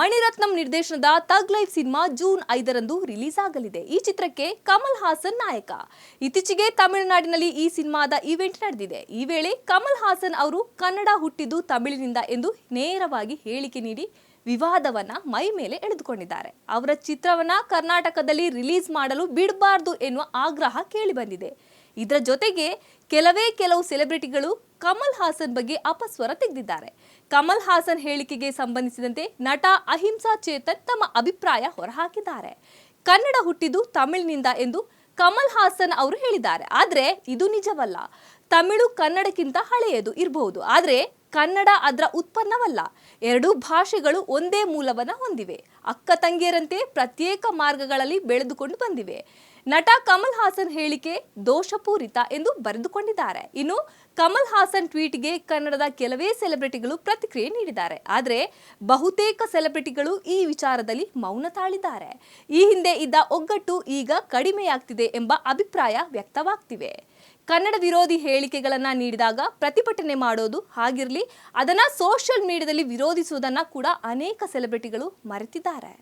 ಮಣಿರತ್ನಂ ನಿರ್ದೇಶನದ ತಗ್ life cinema June ಐದರಂದು release ಆಗಲಿದೆ ಈ ಚಿತ್ರಕ್ಕೆ ಕಮಲ್ ಹಾಸನ್ ನಾಯಕ. ಇತ್ತೀಚೆಗೆ ತಮಿಳುನಾಡಿನಲ್ಲಿ ಈ ಸಿನಿಮಾದ ಇವೆಂಟ್ ನಡೆದಿದೆ. ಈ ವೇಳೆ ಕಮಲ್ ಹಾಸನ್ ಅವರು ಕನ್ನಡ ಹುಟ್ಟಿದ್ದು ತಮಿಳಿನಿಂದ ಎಂದು ನೇರವಾಗಿ ಹೇಳಿಕೆ ನೀಡಿ ವಿವಾದವನ್ನ ಮೈ ಮೇಲೆ ಎಳೆದುಕೊಂಡಿದ್ದಾರೆ. ಅವರ ಚಿತ್ರವನ್ನ ಕರ್ನಾಟಕದಲ್ಲಿ ರಿಲೀಸ್ ಮಾಡಲು ಬಿಡಬಾರ್ದು ಎನ್ನುವ ಆಗ್ರಹ ಕೇಳಿಬಂದಿದೆ ಇದರ ಜೊತೆಗೆ ಕೆಲವೇ ಕೆಲವು ಸೆಲೆಬ್ರಿಟಿಗಳು ಕಮಲ್ ಹಾಸನ್ ಬಗ್ಗೆ ಅಪಸ್ವರ ತೆಗೆದಿದ್ದಾರೆ. ಕಮಲ್ ಹಾಸನ್ ಹೇಳಿಕೆಗೆ ಸಂಬಂಧಿಸಿದಂತೆ ನಟ ಅಹಿಂಸಾ ಚೇತನ್ ತಮ್ಮ ಅಭಿಪ್ರಾಯ ಹೊರಹಾಕಿದ್ದಾರೆ. ಕನ್ನಡ ಹುಟ್ಟಿದ್ದು ತಮಿಳಿನಿಂದ ಎಂದು ಕಮಲ್ ಹಾಸನ್ ಅವರು ಹೇಳಿದ್ದಾರೆ. ಆದರೆ ಇದು ನಿಜವಲ್ಲ. ತಮಿಳು ಕನ್ನಡಕ್ಕಿಂತ ಹಳೆಯದು ಇರಬಹುದು ಆದ್ರೆ ಕನ್ನಡ ಅದರ ಉತ್ಪನ್ನವಲ್ಲ. ಎರಡೂ ಭಾಷೆಗಳು ಒಂದೇ ಮೂಲವನ್ನು ಹೊಂದಿವೆ. ಅಕ್ಕ ತಂಗಿಯರಂತೆ ಪ್ರತ್ಯೇಕ ಮಾರ್ಗಗಳಲ್ಲಿ ಬೆಳೆದುಕೊಂಡು ಬಂದಿವೆ. ನಟ ಕಮಲ್ ಹಾಸನ್ ಹೇಳಿಕೆ ದೋಷಪೂರಿತ ಎಂದು ಬರೆದುಕೊಂಡಿದ್ದಾರೆ. ಇನ್ನು ಕಮಲ್ ಹಾಸನ್ ಟ್ವೀಟ್ಗೆ ಕನ್ನಡದ ಕೆಲವೇ ಸೆಲೆಬ್ರಿಟಿಗಳು ಪ್ರತಿಕ್ರಿಯೆ ನೀಡಿದ್ದಾರೆ. ಆದರೆ ಬಹುತೇಕ ಸೆಲೆಬ್ರಿಟಿಗಳು ಈ ವಿಚಾರದಲ್ಲಿ ಮೌನ ತಾಳಿದ್ದಾರೆ. ಈ ಹಿಂದೆ ಇದ್ದ ಒಗ್ಗಟ್ಟು ಈಗ ಕಡಿಮೆಯಾಗ್ತಿದೆ ಎಂಬ ಅಭಿಪ್ರಾಯ ವ್ಯಕ್ತವಾಗ್ತಿವೆ. ಕನ್ನಡ ವಿರೋಧಿ ಹೇಳಿಕೆಗಳನ್ನ ನೀಡಿದಾಗ ಪ್ರತಿಭಟನೆ ಮಾಡೋದು ಹಾಗಿರಲಿ, ಅದನ್ನ ಸೋಷಿಯಲ್ ಮೀಡಿಯಾದಲ್ಲಿ ವಿರೋಧಿಸುವುದನ್ನ ಕೂಡ ಅನೇಕ ಸೆಲೆಬ್ರಿಟಿಗಳು ಮರೆತಿದ್ದಾರೆ.